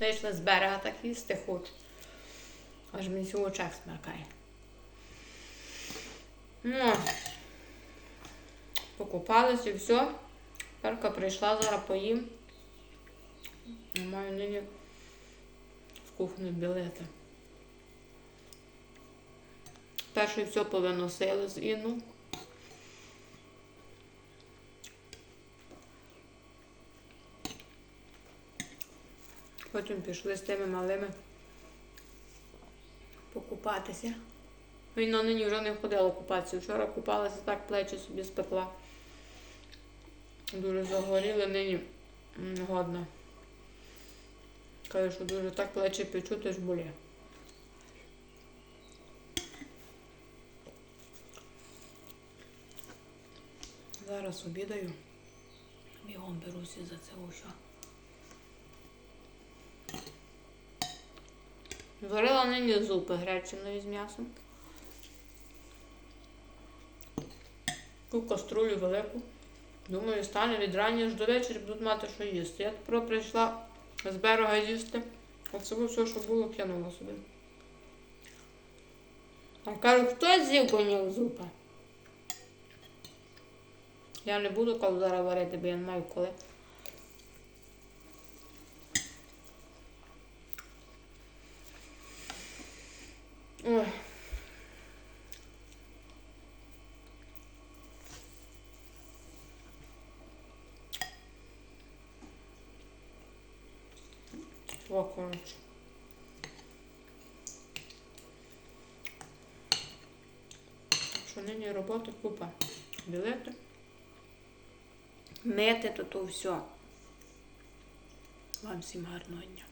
Вийшла з берега так їсти. Аж мені в очах смакає. Ну, покупалась і все. Перка прийшла, зараз поїм. Маю нині в кухню білети. Перше все повиносили з Інну. Потім пішли з тими малими покупатися. Він на нині вже не ходила купатися. Вчора купалася, так плечі собі спекла. Дуже загоріли, нині м, годна. Каже, що дуже так плечі печу, теж болі. Зараз обідаю. Бігом беруся за це усе. Зварила нині зупи гречаної з м'ясом. Таку каструлю велику. Думаю, стане від рання аж до вечора будуть мати що їсти. Я тепер прийшла з берега їсти. Оце все, що було, кинула собі. А кажу, хто з'їв коняк зупа? Я не буду коли зараз варити, бо я не маю коли. О, коротше. Що нині роботи купа. Білети. Мити то то все. Вам всім гарного дня.